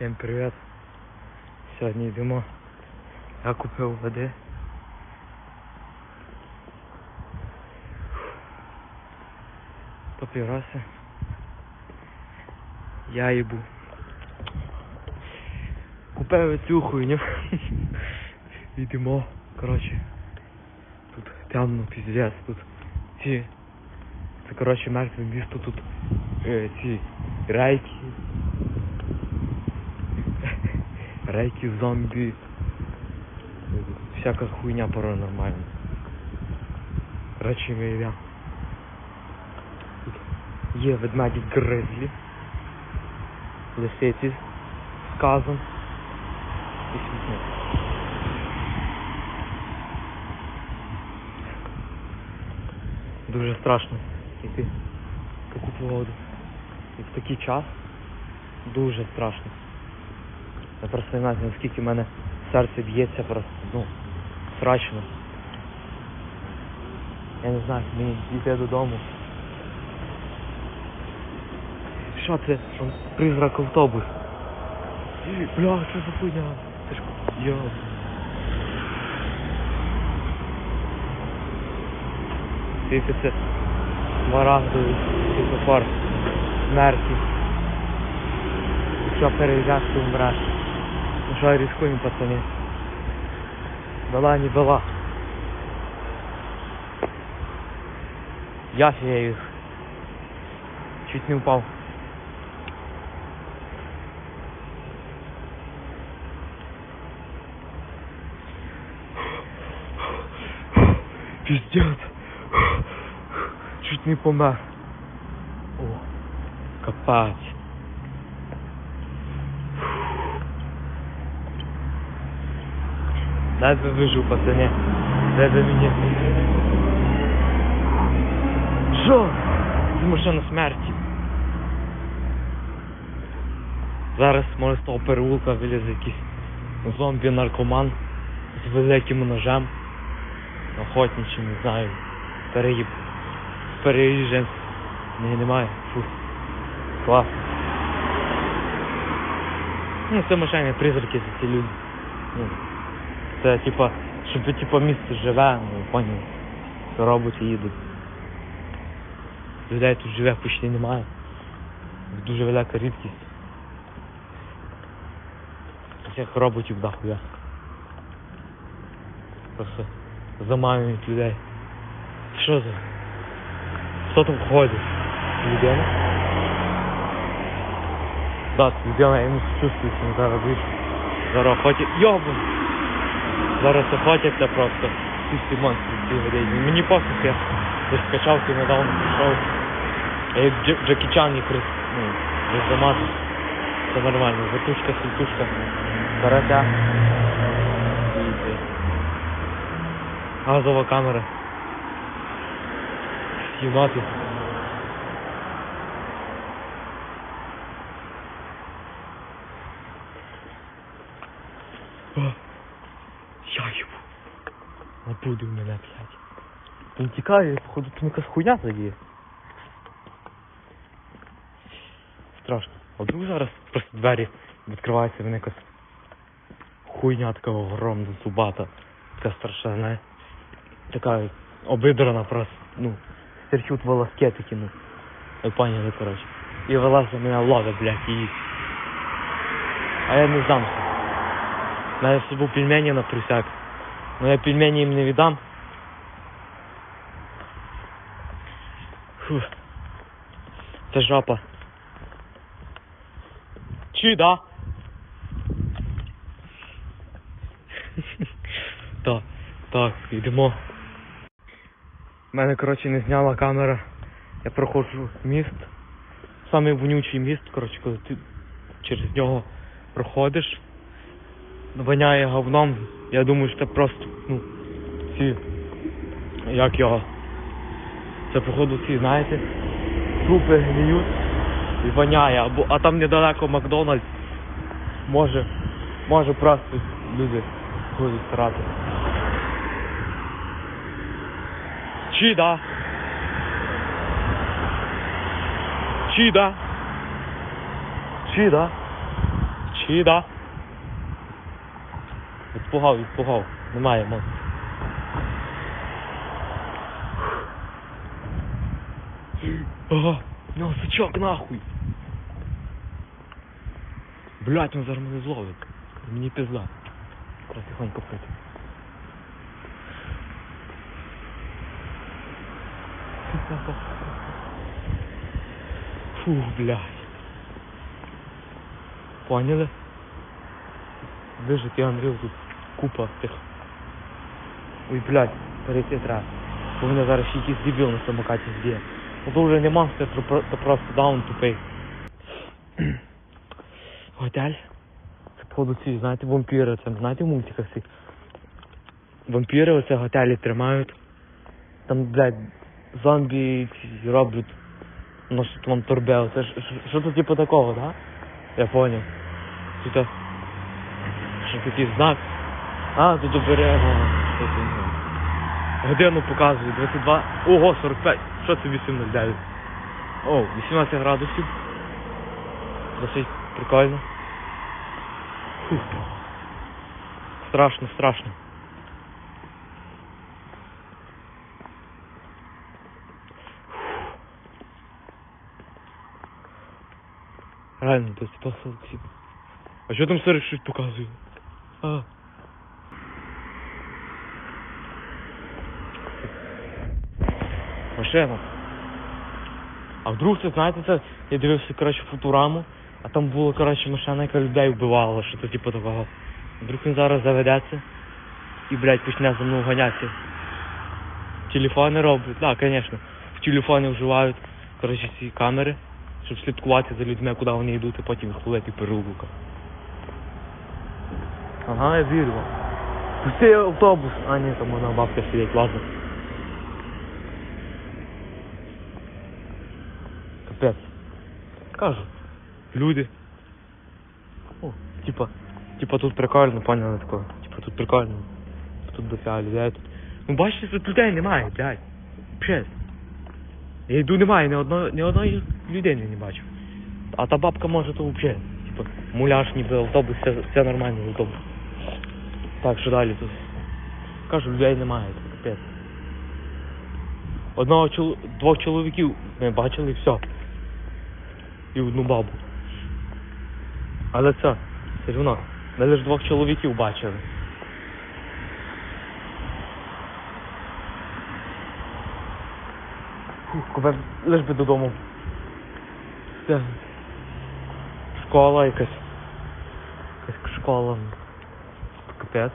Всім привіт. Сьогодні йдемо. Я купив води. Папіроси. Я їбу. Купив цю хуйню. Йдемо. Коротше. Тут темно, піздець, тут ці. Це коротше мертве місто тут е, ці рейки. Рейки, зомбі. Всяка хуйня паранормальна. Йдемо. Тут є ведмеді гризлі. Лисиці з казом. І смітник. Дуже страшно йти в таку погоду. І в такий час дуже страшно. Я просто не знаю, наскільки в мене серце б'ється просто, ну, страшно. Я не знаю, мені йти додому. Що це? Що призрак автобус? Бля, що за хуйня? Це ж йо. Тільки це смарагдовий світлофор смерті. Якщо переїжджаєш, ти вмреш. Що, рискуємо, пацани. Дала, не дала. Я їх. Чуть не упав. Пиздец. Чуть не помер. О, копать. Дай вивижу, пацани. Дай ви мені. Що? Це машина смерті. Зараз може з того переулка вилізе якийсь зомбі-наркоман з великим ножем. Охотничим, не знаю. Переїб. Переїжджем. Ні, немає. Фу. Клас. Ну, це машини, призраки це ці люди. Ну, це типа, щоб типа місто живе, ну поняв. Роботи їдуть. Людей тут живе почти немає. Дуже велика рідкість. Всіх роботів дохуя. Просто заманюють людей. Що за? Хто там ходить? Людина? Да, людина, я йому чувствую, що зараз вийшов. Зараз охотять. Йобан! Зараз охотяться просто. Ці монстри ці годині. Мені пофіг, я десь скачався недавно пішов. Я як Дж- Джекі Чан їх роз... ну, роздамати. Це нормально. Вертушка, сільтушка. Каратя. І це. Газова камера. Знімати. О, Я їбу. Набудив мене, блядь. Він тікає, походу, там якась хуйня задіє. Страшно. А вдруг зараз просто двері відкриваються, вони якась хуйня така огромна, зубата, така страшна, така обидрана просто, ну, стерчуть волоски такі, ну. Поняли, коротше. І вилазить мене ловить, блядь, і. А я не здамся. Навіть собі пельмені на присяк. Ну я пельмені їм не віддам. Фух. Це жопа. Чи да? так, так, йдемо. У мене, коротше, не зняла камера. Я проходжу міст. Самий вонючий міст, коротше, коли ти через нього проходиш. Воняє говном. Я думаю, що це просто, ну, ці. Як його? Це походу ці, знаєте, трупи гниють і воняє, або а там недалеко Макдональдс. Може, може просто люди будуть старати. Чи да? Чи да? Чи да? Чи да? Відпугав, відпугав. Немає мов. Ага, ну сучок нахуй. Блять, він зараз мене зловить. Мені пізда. Треба тихонько пити. Фух, блядь. Поняли? Вижити Андрій тут купа тих. Ой, блядь, перейти треба. Бо мене зараз ще якийсь дебіл на самокаті зб'є. Ну то вже не монстр, то про- то просто даун тупий. Готель. Це походу ці, знаєте, вампіри, це знаєте в мультиках ці. Вампіри оце готелі тримають. Там, блядь, зомбі роблять. Носять вам торбе. Оце ж- що то типу такого, да? Я поняв. Тут а, що такий знак. А, тут оберега. Ну. Годину показує, 22. Ого, 45. Що це 809? О, 18 градусів. Досить прикольно. Фух. Страшно, страшно. Реально, типа солнце. А що там Серег щось показує? А. Машина. А вдруг це, знаєте, це я дивився, коротше, футураму, а там була, коротше, машина, яка людей вбивала, що то типу такого. Вдруг він зараз заведеться і, блядь, почне за мною ганятися. Телефони роблять, так, да, звісно. В телефоні вживають, коротше, ці камери, щоб слідкувати за людьми, куди вони йдуть, і потім їх ловити переулка. Ага, я вірю. вам. Пусти автобус. А, ні, там вона бабка сидить, ладно. Капець. Кажу. Люди. О, типа, типа тут прикольно, поняли такое. Типа тут прикольно. Тут дофіга людей тут. Ну бачите, тут людей немає, блядь. Пшесть. Я йду немає, ні одної, ні одної людини не бачу. А та бабка може то взагалі. Типа, муляж ніби автобус, все, все нормально автобус. Так, що далі тут? Кажу, людей немає, тут капець. Одного чол... двох чоловіків ми бачили і все. І одну бабу. Але це, ж воно. Ми лише двох чоловіків бачили. Коли лиш би додому. Це школа якась. Якась школа. Капець.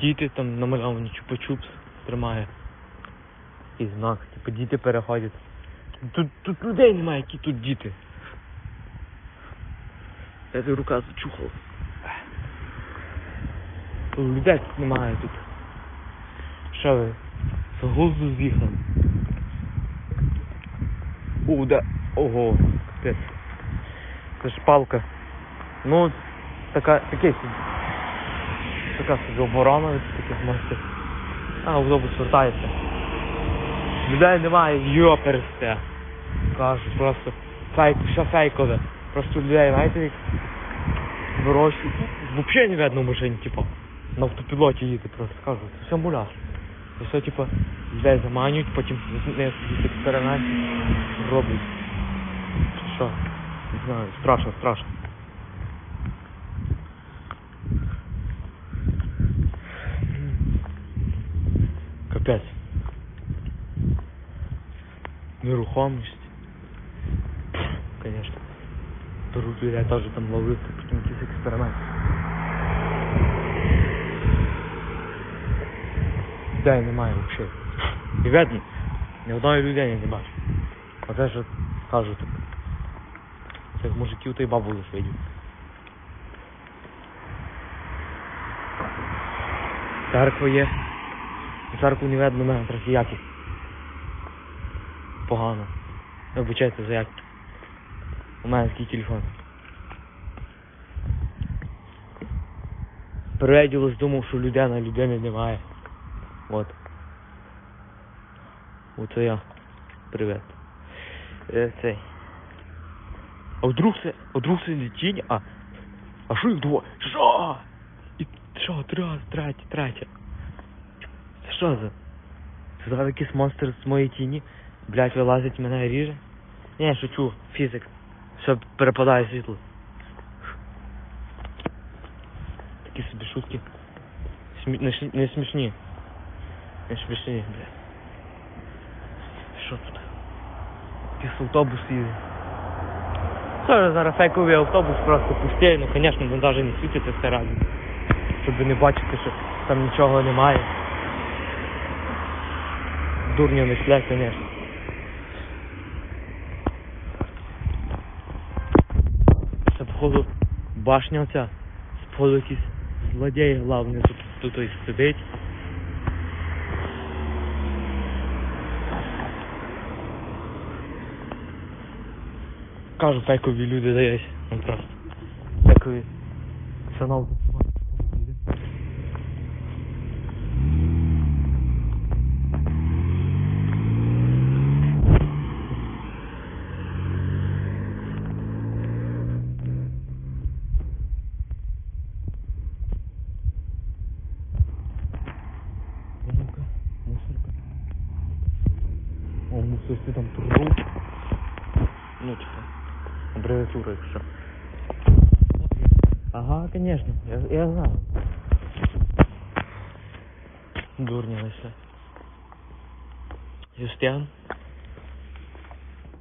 Діти там намальовані чупа-чупс тримає. І знак, типу діти переходять. Тут, тут людей немає, які тут діти. Я ти рука зачухала. Людей тут немає тут. Що ви? З глузду з'їхали. О, да. Ого, капець. Це ж палка. Ну, така, таке собі. Така собі оборона від таких монстрів. А, автобус вертається. Людей немає, йоперсте. Кажу, просто фейк, все фейкове. Просто людей, знаєте, як вирощують. Взагалі не видно машині, типу. На автопілоті їде просто, кажу, це все муляж. Це все, типу, людей заманюють, потім них якісь експерименти роблять. Що? Не знаю, страшно, страшно. Капець. Нерухомість. Конечно. Беруть людей теж там ловити, потім якісь експерименти. Людей немає взагалі. І видно, ні одної людини не бачу. А це ж кажу так. Цих мужиків та й бабу видів. Церква є. Церкву не видно, мене трохи якість. Погано. Вибачайте за якість. У мене такий телефон. Переділось, думав, що людина, людини немає. От. Оце я. Привет. Е, цей. А вдруг це, а вдруг це тінь, а... А що їх двоє? Що? І що, раз, третє, третє. Що за? Зараз якийсь монстр з моєї тіні, блядь, вилазить мене і ріже? Ні, шучу, фізик. Все перепадає світло. Такі собі шутки. Смі... Не, ш- не смішні. Не смішні, блядь. Що тут? Якийсь автобус їде. Це зараз фейковий автобус просто пустий, ну звісно, він навіть не світиться разом. Щоб не бачити, що там нічого немає. Дурня не сплять, звісно. Це походу башня оця. Походу якийсь злодій главний тут, тут сидить. Кажу, фейкові люди дають. Ну просто. Фейкові. Шановні. Ну, типа, аббревиатура, якщо. Ага, конечно, я, я знаю. Дурня вийшли. Юстиан.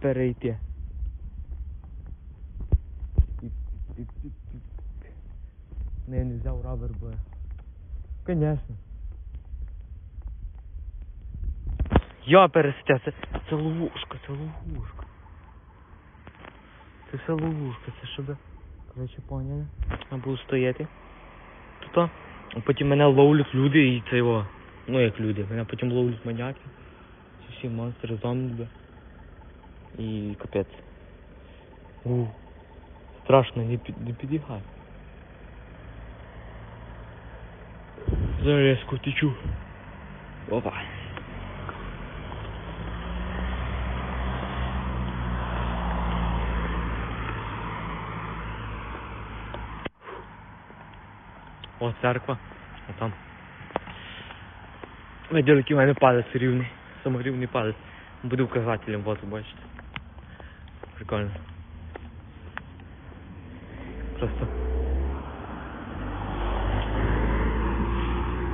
Перейти. Не, я не взяв рабер, бо... Конечно. Я пересетя, це, це ловушка, це ловушка. Це все ловушка, це щоб... Коротше, поняли. Я буду стояти. Тут. А потім мене ловлять люди і це його. Ну як люди. Мене потім ловлять маньяки. Ці всі монстри, зомби. І капець. У. Страшно, не, під, не підігай. Зараз я. Опа. О, церква. А там. Виділи, який в мене палець рівний. Саморівний палець. Буде вказателем, вот бачите. Прикольно. Просто.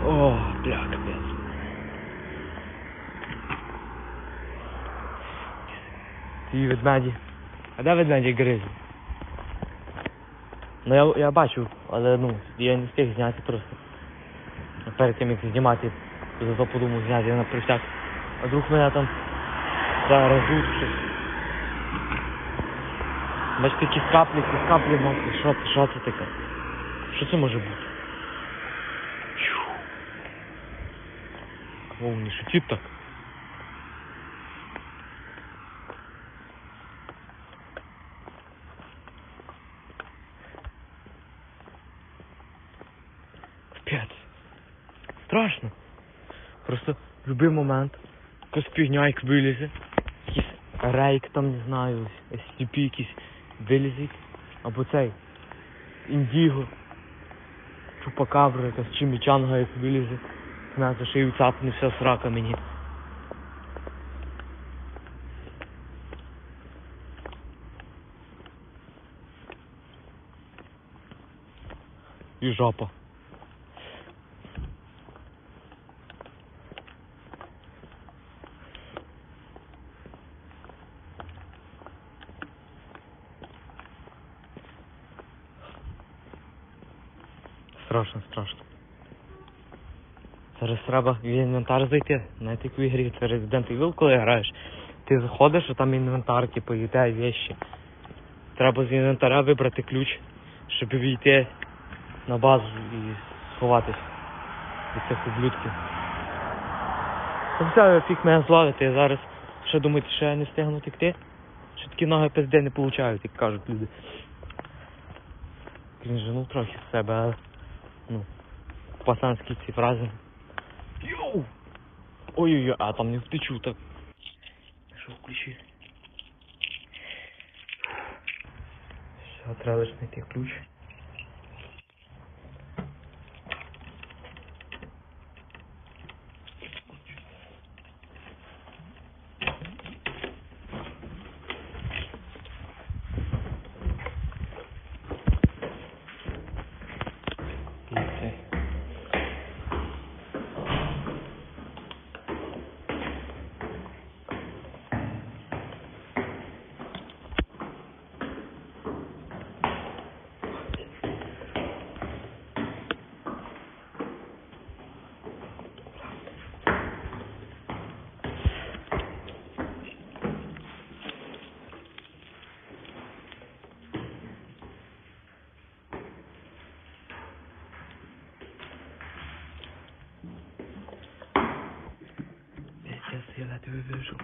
О, бля, капець. Ті ведмеді. А де ведмеді гризли? Ну я, я бачу, але ну, я не встиг зняти просто. Перед тим як знімати, зато подумав зняти я на присяк. А вдруг мене там заразуть щось. Бачите, якісь каплі, якісь каплі мокрі. Що що це таке? Що це може бути? О, не шутіть так. Капець. Страшно. Просто в будь-який момент якась фігня вилізе. Якийсь рейк там, не знаю, SCP якийсь вилізить. Або цей індіго. Чупакабра якась чимічанга як вилізе. На за шию цапне вся срака мені. І жопа. Страшно, страшно. Зараз треба в інвентар зайти. Знаєте, як в ігрі це Resident Evil, коли граєш. Ти заходиш, а там інвентар, типу, і те вещі. Треба з інвентаря вибрати ключ, щоб війти на базу і сховатись від цих ублюдків. Все, фіг мене зловити, я зараз що думаєте, що я не встигну текти? Що такі ноги пизди не получають, як кажуть люди. Крінжанув трохи з себе, ну, пацанські ці фрази. Йоу! Ой-ой-ой, а там не втечу так. Що включи? Все, треба тебе знайти ключ. І цей. Пиздец, я ледве вижу.